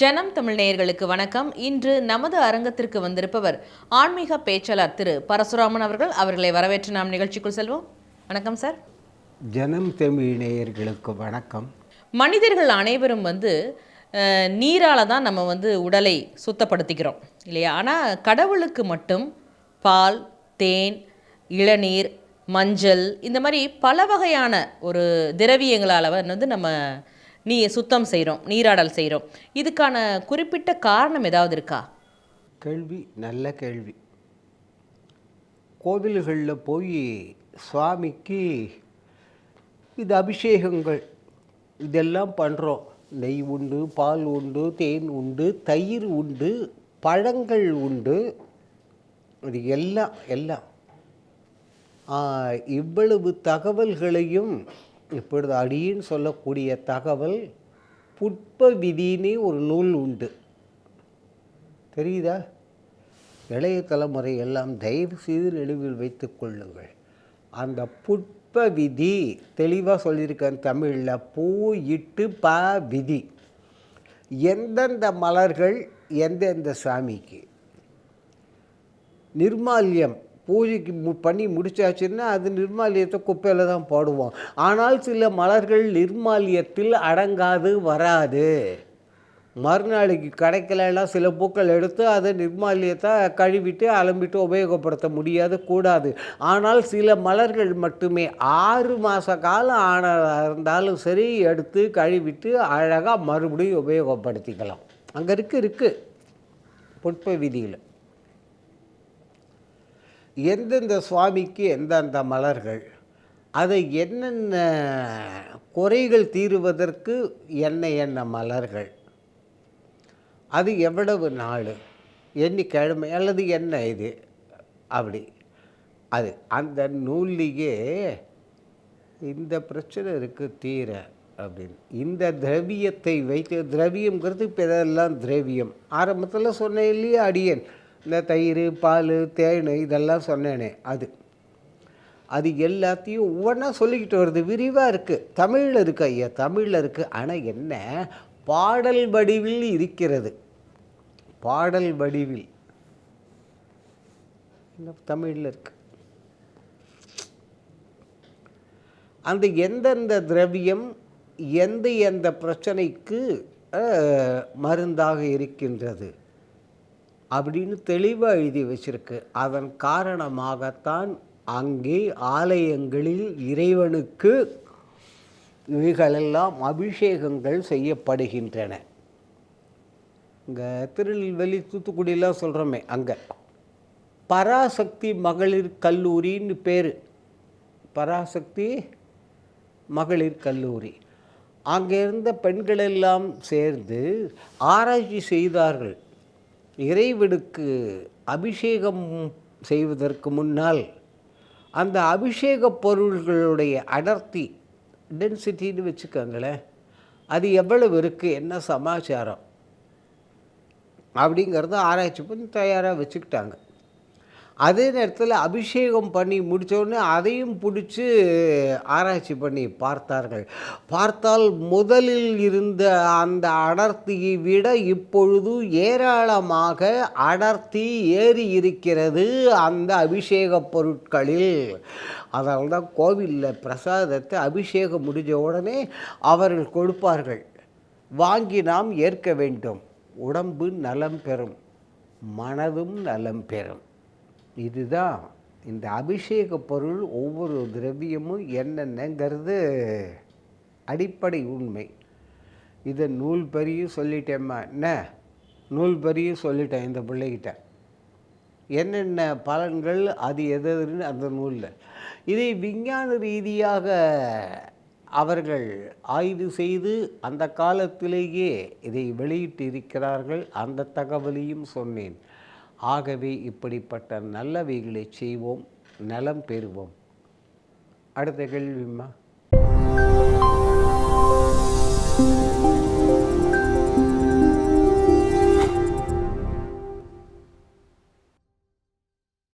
ஜனம் தமிழ் நேயர்களுக்கு வணக்கம். இன்று நமது அரங்கத்திற்கு வந்திருப்பவர் ஆன்மீக பேச்சாளர் திரு பரசுராமன் அவர்கள். அவர்களை வரவேற்று நாம் நிகழ்ச்சிக்குள் செல்வோம். வணக்கம் சார். ஜனம் தமிழ் நேயர்களுக்கு வணக்கம். மனிதர்கள் அனைவரும் வந்து நீரால தான் நம்ம வந்து உடலை சுத்தப்படுத்திக்கிறோம் இல்லையா? ஆனால் கடவுளுக்கு மட்டும் பால் தேன் இளநீர் மஞ்சள் இந்த மாதிரி பல வகையான ஒரு திரவியங்களால் வந்து நம்ம நீ சுத்தம் செய்கிறோம் நீராடல் செய்கிறோம் இதுக்கான குறிப்பிட்ட காரணம் ஏதாவது இருக்கா? கேள்வி நல்ல கேள்வி. கோவில்களில் போய் சுவாமிக்கு இது அபிஷேகங்கள் இதெல்லாம் பண்ணுறோம் நெய் உண்டு பால் உண்டு தேன் உண்டு தயிர் உண்டு பழங்கள் உண்டு. இது எல்லாம் எல்லாம். இவ்வளவு தகவல்களையும் இப்பொழுது அடின்னு சொல்லக்கூடிய தகவல் புட்ப விதினே ஒரு நூல் உண்டு. தெரியுதா? இளைய தலைமுறை எல்லாம் தயவு செய்து நினைவில் வைத்து கொள்ளுங்கள். அந்த புட்ப விதி தெளிவாக சொல்லியிருக்கேன் தமிழில் பூ இட்டு ப விதி. எந்தெந்த மலர்கள் எந்தெந்த சாமிக்கு நிர்மால்யம் பூஜைக்கு மு பண்ணி முடிச்சாச்சுன்னா அது நிர்மாலியத்தை குப்பையில் தான் போடுவோம். ஆனால் சில மலர்கள் நிர்மாலியத்தில் அடங்காது வராது. மறுநாளைக்கு கிடைக்கலன்னா சில பூக்கள் எடுத்து அதை நிர்மாலியத்தை கழுவிட்டு அலம்பிட்டு உபயோகப்படுத்த முடியாது கூடாது. ஆனால் சில மலர்கள் மட்டுமே ஆறு மாத காலம் ஆனதாக இருந்தாலும் சரி எடுத்து கழுவிட்டு அழகாக மறுபடியும் உபயோகப்படுத்திக்கலாம். அங்கே இருக்குது இருக்குது பொட்ப விதியில். எந்தெந்த சுவாமிக்கு எந்தெந்த மலர்கள் அதை என்னென்ன குறைகள் தீருவதற்கு என்ன என்ன மலர்கள் அது எவ்வளவு நாள் எண்ணிக்கிழமை அல்லது என்ன இது அப்படி. அது அந்த நூல்லையே இந்த பிரச்சனை இருக்குது தீர அப்படின்னு. இந்த திரவியத்தை வைத்து திரவியங்கிறது இப்போ இதெல்லாம் திரவியம். ஆரம்பத்தில் சொன்னேன் இல்லையா அடியேன். இந்த தயிர் பால் தேன் இதெல்லாம் சொன்னேனே அது. அது எல்லாத்தையும் ஒவ்வொன்றா சொல்லிக்கிட்டு வருது. விரிவாக இருக்குது தமிழில் இருக்குது ஐயா தமிழில் இருக்குது ஆனால் என்ன? பாடல் வடிவில் இருக்கிறது. பாடல் வடிவில். தமிழில் இருக்கு. அந்த எந்தெந்த திரவியம் எந்த எந்த பிரச்சனைக்கு மருந்தாக இருக்கின்றது? அப்படின்னு தெளிவாக எழுதி வச்சிருக்கு. அதன் காரணமாகத்தான் அங்கே ஆலயங்களில் இறைவனுக்கு இவைகளெல்லாம் அபிஷேகங்கள் செய்யப்படுகின்றன. இங்கே திருநெல்வேலி தூத்துக்குடியெலாம் சொல்கிறோமே அங்கே. பராசக்தி மகளிர் கல்லூரின்னு பேர். பராசக்தி மகளிர் கல்லூரி. அங்கே இருந்த பெண்களெல்லாம் சேர்ந்து ஆராய்ச்சி செய்தார்கள். இறைவனுக்கு அபிஷேகம் செய்வதற்கு முன்னால் அந்த அபிஷேக பொருள்களுடைய அடர்த்தி டென்சிட்டின்னு வச்சுக்கோங்களேன் அது எவ்வளவு இருக்குது என்ன சமாச்சாரம்? அப்படிங்கிறத ஆராய்ச்சி பண்ணி தயாராக வச்சுக்கிட்டாங்க. அதே நேரத்தில் அபிஷேகம் பண்ணி முடித்தோடனே அதையும் பிடிச்சி ஆராய்ச்சி பண்ணி பார்த்தார்கள். பார்த்தால் முதலில் இருந்த அந்த அடர்த்தியை விட இப்பொழுது ஏராளமாக அடர்த்தி ஏறி இருக்கிறது அந்த அபிஷேக பொருட்களில். அதனால தான் கோவிலில் பிரசாதத்தை அபிஷேகம் முடிஞ்ச உடனே அவர்கள் கொடுப்பார்கள். வாங்கி நாம் ஏற்க வேண்டும். உடம்பு நலம் பெறும். மனதும் நலம் பெறும். இதுதான். இந்த அபிஷேக பொருள் ஒவ்வொரு திரவியமும் என்னென்னங்கிறது அடிப்படை உண்மை. இதை நூல் பெரியும் சொல்லிட்டேம்மா. என்ன? நூல் பெரியும் சொல்லிட்டேன் இந்த பிள்ளைகிட்ட. என்னென்ன பலன்கள் அது எதுன்னு அந்த நூலில். இதை விஞ்ஞான ரீதியாக அவர்கள் ஆய்வு செய்து அந்த காலத்திலேயே இதை வெளியிட்டு இருக்கிறார்கள் அந்த தகவலையும் சொன்னேன். ஆகவே இப்படிப்பட்ட நல்லவைகளை செய்வோம் நலம் பெறுவோம். அடுத்த கேள்விம்மா